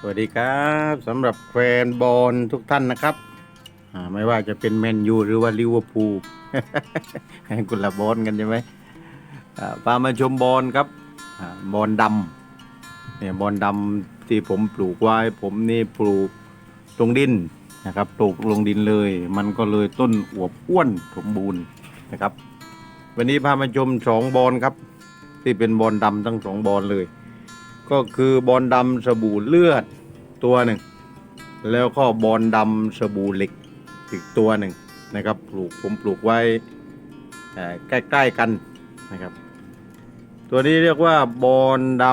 สวัสดีครับสำหรับแฟนบอลทุกท่านนะครับไม่ว่าจะเป็นแมนยูหรือว่าลิเวอร์พูลให้กุละบอลกันใช่ไหมพามาชมบอลครับบอลดำเนี่ยบอลดำที่ผมปลูกไว้ ผมนี่ปลูกลงดินนะครับปลูกลงดินเลย มันก็เลยต้นอวบอ้วนสมบูรณ์นะครับ วันนี้พามาชมสองบอลครับ ที่เป็นบอลดำทั้งสองบอลเลย ก็คือบอลดำสบู่เลือดตัวหนึ่ง แล้วก็บอลดำสบู่เหล็กอีกตัวหนึ่งนะครับ ปลูกผมปลูกไว้ใกล้ๆกันนะครับ ตัวนี้เรียกว่าบอลด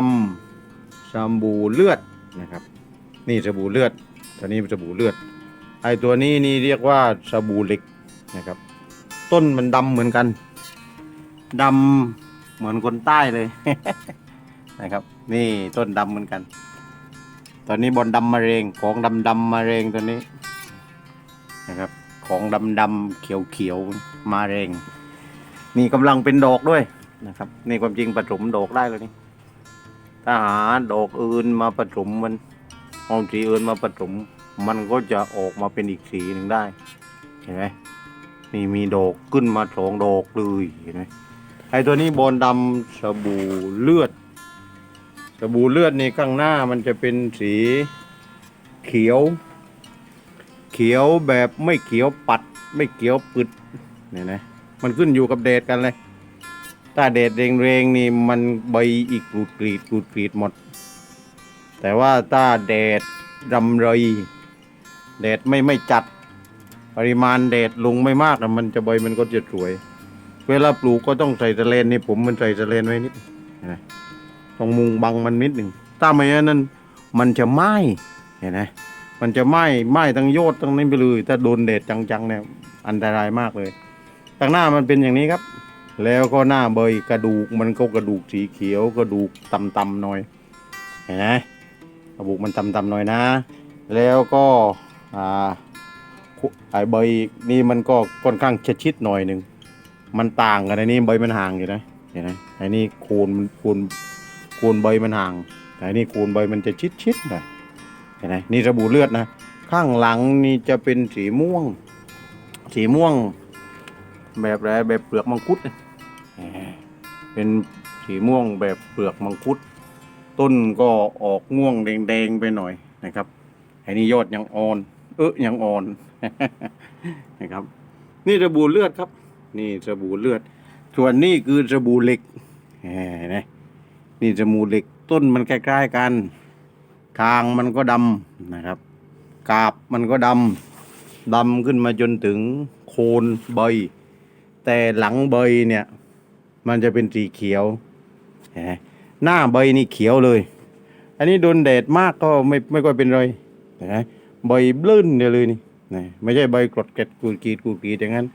ำสบู่เลือดนะครับ นี่สบู่เลือดตัวนี้เป็นสบู่เลือดไอตัวนี้นี่เรียกว่าสบู่เหล็กนะครับ ต้นมันดำเหมือนกันดำเหมือนคนใต้เลย นะครับ นี่ต้นดำเหมือนกัน ตอนนี้บอลดำมะเร็งของดำดำมะเร็งตัวนี้นะครับ ของดำดำเขียวเขียวมาเร็ง นี่กำลังเป็นดอกด้วยนะครับนี่ความจริงผสมดอกได้เลยนี่ถ้าหาดอกอื่นมาผสมมันเอาสีอื่นมาผสมมันก็จะออกมาเป็นอีกสีหนึ่งได้เห็นไหมนี่มีดอกขึ้นมาสองดอกเลยเห็นไหมไอ้ตัวนี้บอลดำสบู่เลือด สบู่เลือดนี่ข้างหน้ามันจะเป็นสีเขียว เขียวแบบไม่เขียวปัด ไม่เขียวปึดเนี่ยนะมันขึ้นอยู่กับแดดกันเลย ถ้าแดดเรงๆนี่มันใบอีกกรูดกรีดกรูดกรีดหมด แต่ว่าถ้าแดดรำไรแดดไม่ไม่จัดปริมาณแดดลงไม่มากอะมันจะใบมันก็จะสวย เวลาปลูกก็ต้องใส่สะเลนนี่ผมมันใส่สะเลนไว้นิดนไหม ต้องมุงบังมันนิดหนึ่งถ้าไม่อย่างนั้นมันจะไหม้เห็นไหมมันจะไหม้ไหม้ทั้งยอดทั้งนี้ไปเลยถ้าโดนแดดจังๆเนี่ยอันตรายมากเลยตั้งหน้ามันเป็นอย่างนี้ครับ แล้วก็หน้าเบยกระดูกมันก็กระดูกสีเขียวกระดูกต่ำๆหน่อยเห็นไหมกระดูกมันต่ำๆหน่อยนะ แล้วก็อ่าไอ้ใบนี่มันก็ค่อนข้างชิดๆหน่อยหนึ่งมันต่างกันไอ้นี่ใบมันห่างอยู่นะเห็นไหมไอ้นี่โคนมันโคน โคนใบมันห่างแต่นี่โคนใบมันจะชิดชิดๆหน่อยเห็นไหมนี่สบู่เลือดนะ ข้างหลังนี่จะเป็นสีม่วง สีม่วง แบบอะไรแบบเปลือกมังคุดเป็นสีม่วงแบบเปลือกมังคุด ต้นก็ออกม่วงแดงๆไปหน่อยนะครับไอ้นี่ยอดยังอ่อน เออยังอ่อนนะครับ นี่สบู่เลือดครับ นี่สบู่เลือด ส่วนนี่คือสบู่เหล็กแหมนะ นี่จมูกเหล็กต้นมันใกล้ๆกันคางมันก็ดำนะครับ กาบมันก็ดำดำขึ้นมาจนถึงโคนใบ แต่หลังใบเนี่ย มันจะเป็นสีเขียวหน้าใบนี่เขียวเลย อันนี้โดนแดดมากก็ไม่ไม่ค่อยเป็นไรนไหมใบเบลื่นเดียวเลยนี่นี่ไม่ใช่ใบกรดเกล็ดกูดกรีดกูดกรีดอย่างนั้น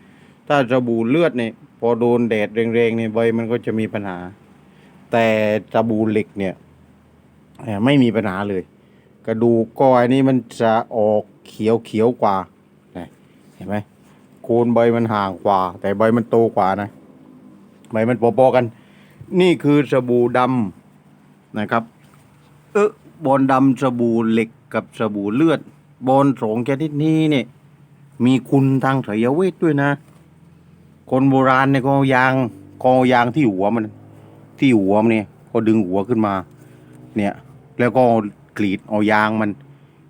ถ้าสบู่เลือดเนี่ยพอโดนแดดแรงๆเนี่ยใบมันก็จะมีปัญหา แต่สบู่เหล็กเนี่ยไม่มีปัญหาเลย กระดูกก้อยนี่มันจะออกเขียวเขียวกว่าเห็นไหมโคนใบมันห่างกว่า แต่ใบมันโตกว่านะใบมันพอๆกัน นี่คือสบู่ดำนะครับ เออบอลดำสบู่เหล็กกับสบู่เลือด บอลสองชนิดนี้เนี่ยมีคุณทางไสยเวทด้วยนะ คนโบราณเนี่ยก็เอายางกอยางที่หัวมัน ที่หัวมันเนี่ยก็ดึงหัวขึ้นมา เนี่ย แล้วก็กรีดเอายางมัน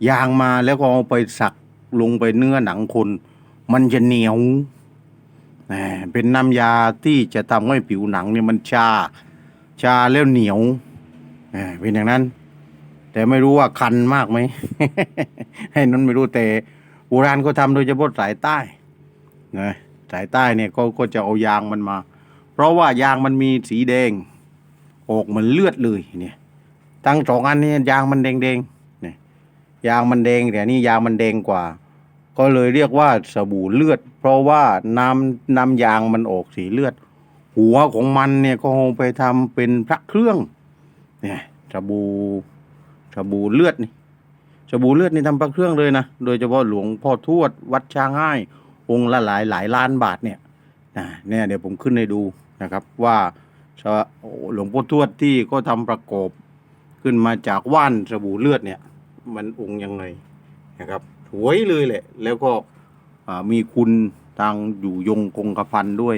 ยางมาแล้วก็เอาไปสักลงไปเนื้อหนังคน มันจะเหนียวเป็นน้ำยาที่จะทำให้ผิวหนังเนี่ยมันชา ชาแล้วเหนียวเป็นอย่างนั้น แต่ไม่รู้ว่าคันมากไหมให้นั้นไม่รู้แต่โบราณก็ทำโดยเฉพาะสายใต้นะสายใต้เนี่ยก็ก็จะเอายางมันมา เพราะว่ายางมันมีสีแดง ออกเหมือนเลือดเลยเนี่ยทั้งสองอันนี้ยางมันแดงๆเนี่ยยางมันแดงแต่นี่ยางมันแดงกว่า ก็เลยเรียกว่าสบู่เลือด เพราะว่าน้ำน้ำยางมันออกสีเลือด หัวของมันเนี่ยก็เอาไปทำเป็นพระเครื่องเนี่ยสบู่สบู่เลือดนี่สบู่เลือดนี่ทำพระเครื่องเลยนะ โดยเฉพาะหลวงพ่อทวดวัดช้างให้องค์ละหลายหลายล้านบาทเนี่ยนะเนี่ยเดี๋ยวผมขึ้นให้ดูนะครับว่า หลวงพ่อทวดที่ก็ทำประกอบขึ้นมาจากว่านสบู่เลือดเนี่ย มันองค์ยังไงนะครับสวยเลยแหละ แล้วก็มีคุณทางอยู่ยงคงกระพันด้วย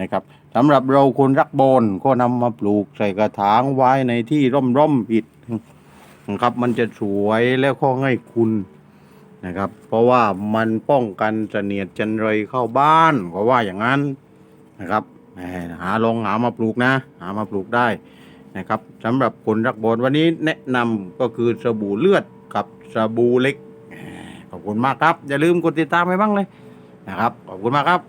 นะครับสำหรับเราคนรักบอนก็นำมาปลูกใส่กระถางไว้ในที่ร่มร่มๆอิดนะครับ มันจะสวยแล้วก็ง่ายคุณนะครับ เพราะว่ามันป้องกันเสนียดจันไรเข้าบ้านก็ว่าอย่างนั้นนะครับ หาลองหามาปลูกนะ หามาปลูกได้นะครับสำหรับคนรักบอลวันนี้แนะนำก็คือสบู่เลือดกับสบู่เล็กขอบคุณมากครับ อย่าลืมกดติดตามไปบ้างเลยนะครับ ขอบคุณมากครับ